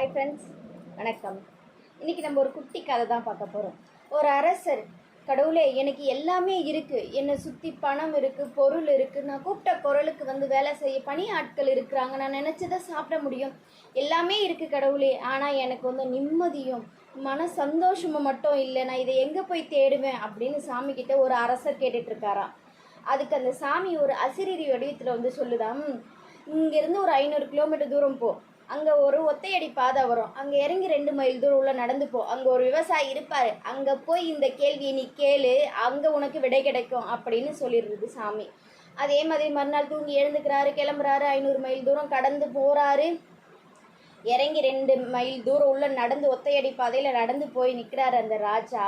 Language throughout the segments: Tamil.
ஹாய் ஃப்ரெண்ட்ஸ் வணக்கம். இன்றைக்கி நம்ம ஒரு குட்டி கதை தான் பார்க்க போகிறோம் ஒரு அரசர் கடவுளே எனக்கு எல்லாமே இருக்குது என்னை சுற்றி பணம் இருக்குது பொருள் இருக்குது நான் கூப்பிட்ட குரலுக்கு வந்து வேலை செய்ய பணி ஆட்கள் இருக்கிறாங்க. நான் நினச்சதை சாப்பிட முடியும். எல்லாமே இருக்குது கடவுளே. ஆனால் எனக்கு வந்து நிம்மதியும் மன சந்தோஷமும் மட்டும் இல்லை. நான் இதை எங்கே போய் தேடுவேன் அப்படின்னு சாமி ஒரு அரசர் கேட்டுட்ருக்காராம். அதுக்கு அந்த சாமி ஒரு அசிரிரி வடிவத்தில் வந்து சொல்லுதாம் இங்கேருந்து ஒரு ஐநூறு கிலோமீட்டர் தூரம் போ. அங்கே ஒரு ஒத்தையடி பாதை வரும். அங்கே இறங்கி ரெண்டு மைல் தூரம் உள்ள நடந்து போ. அங்கே ஒரு விவசாயி இருப்பார். அங்கே போய் இந்த கேள்வியை நீ கேளு. அங்கே உனக்கு விடை கிடைக்கும் அப்படின்னு சொல்லிடுறது சாமி. அதே மாதிரி மறுநாள் தூங்கி எழுந்துக்கிறாரு கிளம்புறாரு ஐநூறு மைல் தூரம் கடந்து போகிறாரு இறங்கி ரெண்டு மைல் தூரம் உள்ள நடந்து ஒத்தையடி பாதையில் நடந்து போய் நிற்கிறாரு அந்த ராஜா.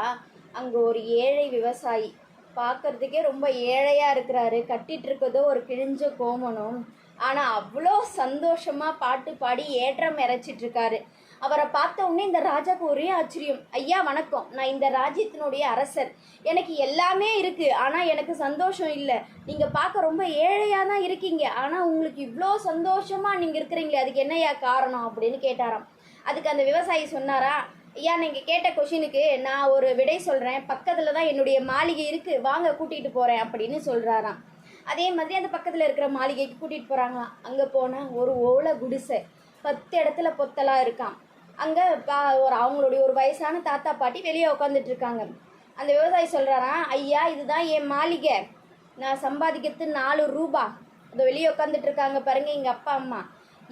அங்கே ஒரு ஏழை விவசாயி. பார்க்கறதுக்கே ரொம்ப ஏழையாக இருக்கிறாரு. கட்டிகிட்டு இருக்கதோ ஒரு கிழிஞ்ச கோமணம். ஆனால் அவ்வளோ சந்தோஷமாக பாட்டு பாடி ஏற்றம் இறைச்சிட்டு இருக்காரு அவரை பார்த்த உடனே இந்த ராஜாக்கு ஒரே ஆச்சரியம். ஐயா வணக்கம். நான் இந்த ராஜ்யத்தினுடைய அரசர். எனக்கு எல்லாமே இருக்கு. ஆனால் எனக்கு சந்தோஷம் இல்லை. நீங்கள் பார்க்க ரொம்ப ஏழையாக தான் இருக்கீங்க. ஆனால் உங்களுக்கு இவ்வளோ சந்தோஷமாக நீங்கள் இருக்கிறீங்களே. அதுக்கு என்னய்யா காரணம்? அப்படின்னு கேட்டாராம். அதுக்கு அந்த விவசாயி சொன்னாரா ஐயா நீங்கள் கேட்ட கொஷினுக்கு நான் ஒரு விடை சொல்கிறேன் பக்கத்தில் தான் என்னுடைய மாளிகை இருக்குது வாங்க கூட்டிகிட்டு போகிறேன் அப்படின்னு சொல்கிறாராம் அதே மாதிரி அந்த பக்கத்தில் இருக்கிற மாளிகைக்கு கூட்டிகிட்டு போகிறாங்களாம் அங்கே போனால் ஒரு ஓலை குடிசை. பத்து இடத்துல பொத்தலாக இருக்கான் அங்கே பா ஒரு அவங்களுடைய ஒரு வயசான தாத்தா பாட்டி வெளியே உட்காந்துட்டு இருக்காங்க. அந்த விவசாயி சொல்கிறாராம் ஐயா இதுதான் என் மாளிகை. நான் சம்பாதிக்கிறது நாலு ரூபா. அதை வெளியே உட்காந்துட்டு இருக்காங்க பாருங்கள் எங்கள் அப்பா அம்மா.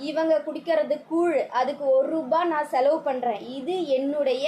இவங்க குடிக்கிறது கூழ். அதுக்கு ஒரு ரூபா நான் செலவு பண்ணுறேன் இது என்னுடைய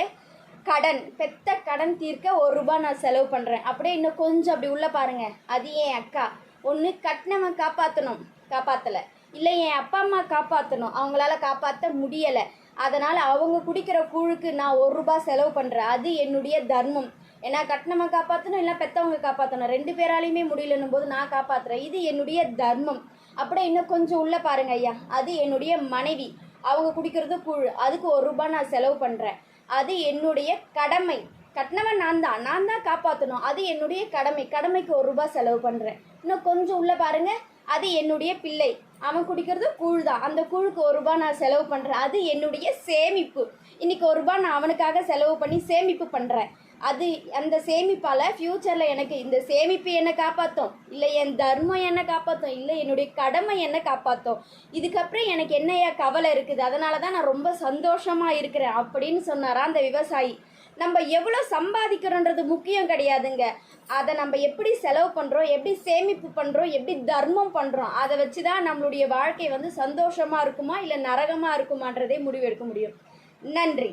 கடன். பெத்த கடன் தீர்க்க ஒரு ரூபா நான் செலவு பண்ணுறேன் அப்படியே இன்னும் கொஞ்சம் அப்படி உள்ளே பாருங்கள் அது என் அக்கா. ஒன்று கட்டினவன் காப்பாற்றணும் காப்பாற்றலை இல்லை என் அப்பா அம்மா காப்பாற்றணும் அவங்களால காப்பாற்ற முடியலை. அதனால் அவங்க குடிக்கிற கூழுக்கு நான் ஒரு ரூபா செலவு பண்ணுறேன் அது என்னுடைய தர்மம். ஏன்னா கட்டினவன் காப்பாற்றணும் இல்லை பெற்றவங்க காப்பாற்றணும் ரெண்டு பேராலையுமே முடியலன்னும் போது நான் காப்பாற்றுறேன் இது என்னுடைய தர்மம். அப்படியே இன்னும் கொஞ்சம் உள்ளே பாருங்க ஐயா. அது என்னுடைய மனைவி. அவங்க குடிக்கிறது கூழ். அதுக்கு ஒரு ரூபாய் நான் செலவு பண்ணுறேன் அது என்னுடைய கடமை. கட்டினவன் நான் தான் நான் தான் காப்பாற்றணும் அது என்னுடைய கடமை. கடமைக்கு ஒரு ரூபாய் செலவு பண்ணுறேன் இன்னும் கொஞ்சம் உள்ளே பாருங்க. அது என்னுடைய பிள்ளை. அவன் குடிக்கிறது கூழ் தான் அந்த கூழுக்கு ஒரு ரூபாய் நான் செலவு பண்ணுறேன் அது என்னுடைய சேமிப்பு. இன்னைக்கு ஒரு ரூபாய் நான் அவனுக்காக செலவு பண்ணி சேமிப்பு பண்ணுறேன் அது அந்த சேமிப்பால் ஃப்யூச்சரில் எனக்கு இந்த சேமிப்பு என்னை காப்பாற்றும் இல்லை என் தர்மம் என்னை காப்பாற்றும் இல்லை என்னுடைய கடமை என்னை காப்பாற்றும் இதுக்கப்புறம் எனக்கு என்னையா கவலை இருக்குது? அதனால தான் நான் ரொம்ப சந்தோஷமாக இருக்கிறேன் அப்படின்னு சொன்னாரா அந்த விவசாயி? நம்ம எவ்வளோ சம்பாதிக்கிறோன்றது முக்கியம் கிடையாதுங்க. அதை நம்ம எப்படி செலவு பண்ணுறோம் எப்படி சேமிப்பு பண்ணுறோம் எப்படி தர்மம் பண்ணுறோம் அதை வச்சு தான் நம்மளுடைய வாழ்க்கை வந்து சந்தோஷமாக இருக்குமா இல்லை நரகமாக இருக்குமான்றதே முடிவெடுக்க முடியும். நன்றி.